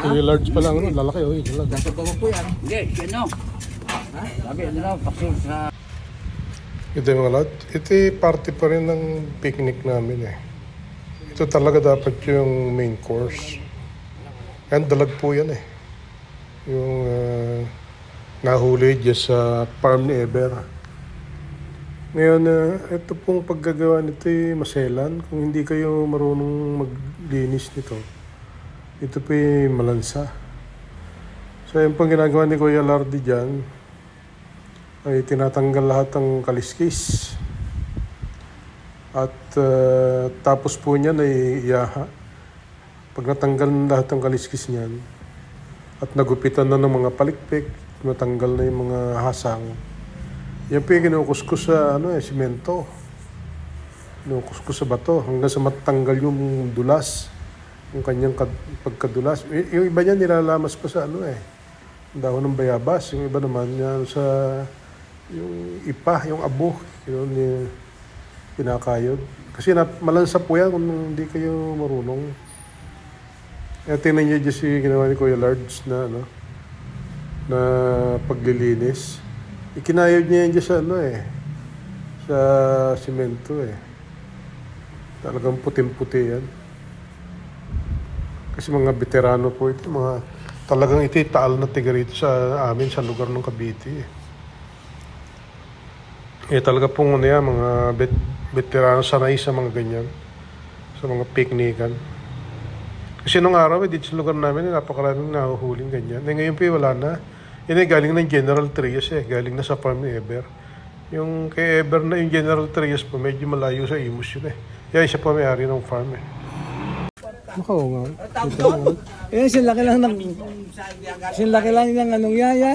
Yung large pa lang, ano, lalaki, oh, yun lang. Nasa baba po yan. Hindi, siya no. Sabi, ano na, paksyon sa... Ito yung mga lahat. Ito yung party pa rin ng picnic namin eh. Ito talaga dapat yung main course. Yan, dalag po yan eh. Yung ah, nahuli dyan sa farm ni Eber. Ngayon, ah, ito pong paggagawa nito ay maselan. Kung hindi kayo marunong maglinis nito, ito po yung malansa. So, yung pang ginagawa ni Kuya Lardy dyan, ay tinatanggal lahat ng kaliskis. At uh, tapos po niyan ay iyaha. Pag natanggal na lahat ng kaliskis niyan, at nagupitan na ng mga palikpik, natanggal na yung mga hasang, yan po yung kinukuskus sa ano, eh, simento. Kinukuskus sa bato hanggang sa matanggal yung dulas, yung kanyang kad- pagkadulas. Yung iba niyan nilalamas pa sa ano eh, dahon ng bayabas. Yung iba naman yan sa yung ipa, yung abo, yun, ni pinakayod. Kasi na, malansa po yan kung hindi kayo marunong. Kaya tingnan niyo dyan si ginawa ni Kuya Lards na ano, na paglilinis. Ikinayod niya yan dyan sa ano eh, sa simento eh. Talagang puting-puti yan. Kasi mga veterano po ito, mga talagang ito taal na tiga rito sa amin sa lugar ng Cavite eh. Talaga pong ano yan, mga vet, veterano sanay sa mga ganyan. Sa mga piknikan. Kasi nung araw, eh, dito sa lugar namin, eh, napakaraming nahuhuling ganyan. Eh, ngayon po, eh, wala na. Yan eh, galing ng General Trias eh. Galing na sa farm ni Eber. Yung kay Eber na yung General Trias po, medyo malayo sa Imus yun eh. Yan, siya pa may-ari ng farm eh. Nakaw nga. Eh, sinlaki lang ng... Sinlaki lang ng anong yaya.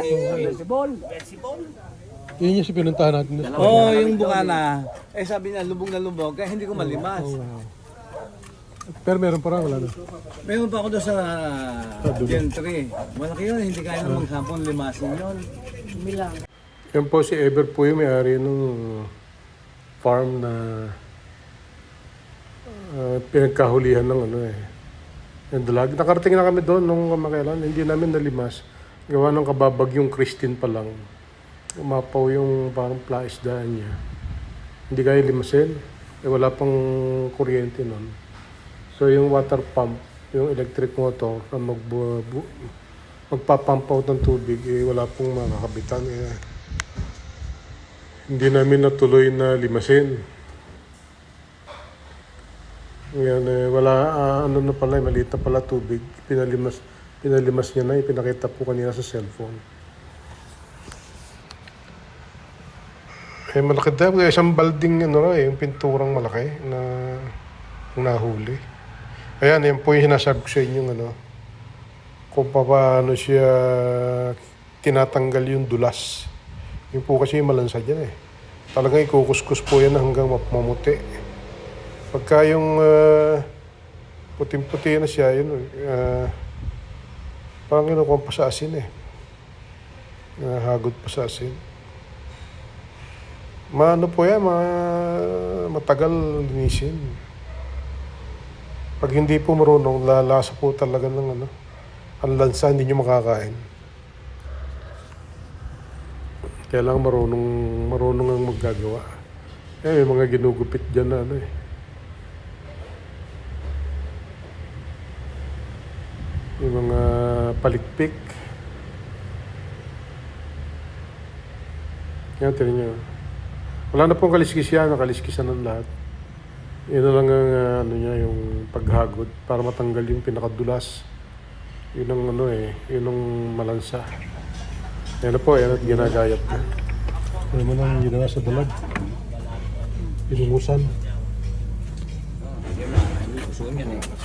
Yun yung si pinuntahan natin. Oo, oh, yung bukana. Eh, sabi niya, lubog na lubog, kaya hindi ko malimas. Pero meron pa rin, wala na. Meron pa ako doon sa Gen 3. Malaki yun, hindi kaya na magsampong limasin yun. Yan po si Ever po yung may-ari ng farm na ah, pinagkahulihan ng ano eh. Yung dalag. Nakarating na kami doon nung kamakailan. Hindi namin nalimas. Gawa ng kababagyong Christine pa lang. Umapaw yung parang plaisdaan niya. Hindi kaya limasin. Eh, wala pang kuryente noon. So yung water pump, yung electric motor na magbu- bu- magpapump out ng tubig, eh, wala pong makakabitan. Eh, hindi namin natuloy na limasin. Ngayon, eh, wala, ah, ano na pala, maliit na pala tubig. Pinalimas, pinalimas niya na, ipinakita po kanina sa cellphone. Eh, malaki daw. Kaya isang balding, ano raw eh, yung pinturang malaki na nahuli. Ayan, yan po yung sinasabi ko sa inyo, ano, kung paano siya tinatanggal yung dulas. Yung po kasi yung malansa dyan eh. Talagang ikukuskus po yan hanggang mamuti. Pagka yung ah, puting-puti na siya, yun, uh, parang kinukuha pa sa asin eh. Nahagod pa sa asin. Maano po yan, ma matagal linisin. Pag hindi po marunong, lalasa po talaga ng ano, ang lansa, hindi nyo makakain. Kailangan marunong, marunong ang maggagawa. Eh, may mga ginugupit dyan na ano eh. Yung mga palikpik. Yan, tinan nyo. Wala na pong kaliskis yan, nakaliskisan ng lahat. Yun na lang ang ah, ano niya, yung paghagod para matanggal yung pinakadulas. Yun ang ano eh, yun ang malansa. Yan na po, yan at ginagayat na. Ano mo nang ginawa sa dalag? Pinungusan. Yun na, hindi ko suon yan eh.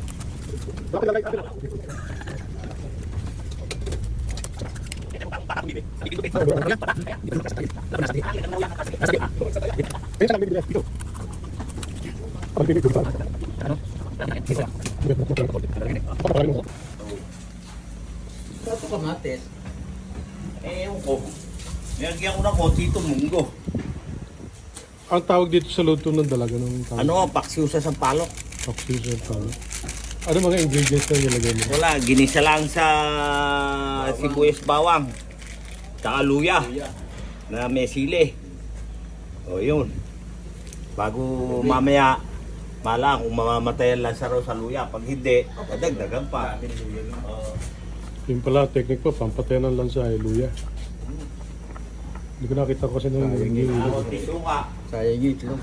Yun, yun. Ito kamates. Eh, ewan ko. Nilagyan ko ng konti itong munggo. Ang tawag dito sa luto ng dalaga ng tawag. Ano ang paksiw sa sampalok? Oxygen pala. Ano mga ingredients na nilagay mo? Wala, ginisa lang sa sibuyas bawang. Tsaka luya. Na may sili. O yun. Bago mamaya, mala kung mamamatayan lang sa raw sa luya. Pag hindi, dadagdagan pa. Yung pala, technique pa, pampatayan ng lansa ay luya. Hindi ko nakita ko kasi nung Konti suka. Sayang yung itlog.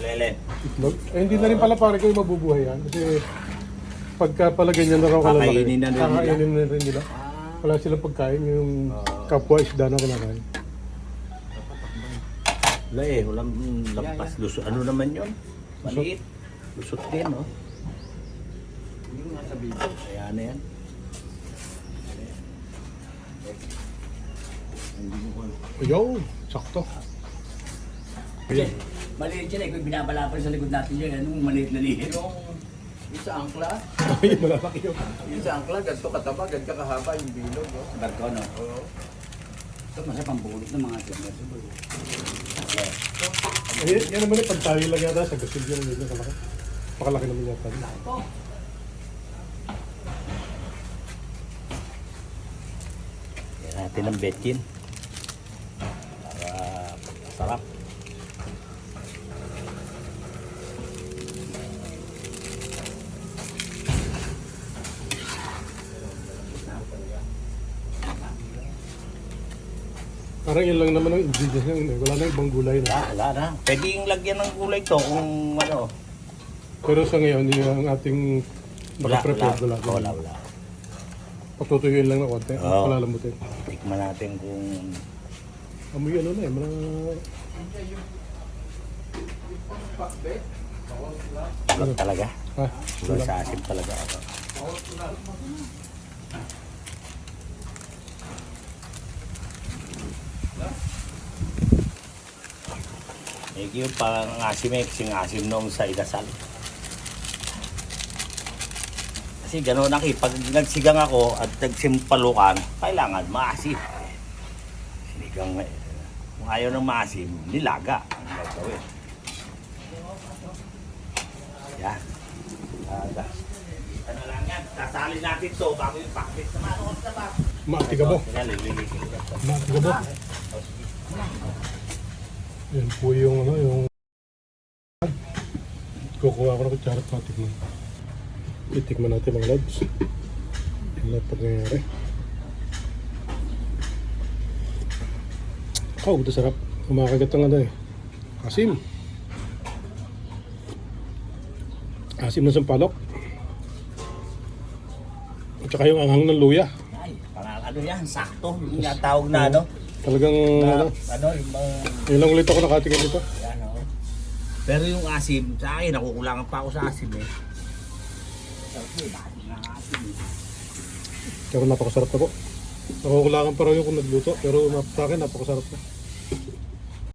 Lele. itlog. Eh, hindi na rin pala pare ko yung mabubuhay yan. Kasi pagka pala ganyan na raw kalalaki, Kakainin na rin nila. kakainin na rin nila. Wala silang pagkain, yung kapwa isda na kinakain. Wala eh, walang lampas. Lusot. Ano naman yun? Maliit. Lusot din, no? Kaya na yan. Ayaw, sakto. Ayan. Maliit yan eh, kung binabala pa rin sa likod natin yan, anong maliit na liit? Yung, yung sa angkla, Ay, malalaki yun. yung sa angkla, ganito kataba, ganito kahaba yung bilog. No? Barko, no? Oo. Ito masarap ang bulot ng mga tiyan. Ay, yan naman yung pagtayo lang yata sa gasil yun. Yun, kalaki. Pakalaki naman yata. Yan natin ang betkin. Para sarap. Parang yun lang naman ang ingredients niya. Wala na ibang gulay na. Wala, wala na. Pwede yung lagyan ng gulay to kung ano. Pero sa ngayon, yung ating Wala, wala. nakaprepare wala. Wala, wala. Patutuyuin lang na konti. Oo. Palalambutin. Tikman natin kung Amoy ano na eh. Mga... Ulat talaga. Ha? Ulat sa asim talaga. Medyo pang asim eh, kasing asim nung sa idasal. Kasi gano'n aki, pag nagsigang ako at nagsimpalukan, kailangan maasim. Sinigang, eh, kung ayaw ng maasim, nilaga ang gagawin. Yan. Laga. Ano lang yan, sasali natin to bago yung naman. Ano ka ba? Maatiga mo. Yan, lililisin ko. Maatiga mo. Yan po yung ano, yung... Kukuha ko ng kutsara at matikman. Itikman natin mga lads. Ano na po nangyayari. Oh, ito sarap. Kumakagat ang ano eh. Asim. Asim ng sampalok. At saka yung anghang ng luya. Ay, parang ano yan, sakto. Yung tinatawag na ano. Talagang Na, ano, ano, yung mga, yun lang ulit ako nakatikim dito. yan o. Pero yung asim, sa akin, nakukulangan pa ako sa asim eh. Sabi, bakit nga asim eh? Pero napakasarap na po. Nakukulangan pa raw yung kung nagluto, pero sa akin napakasarap na.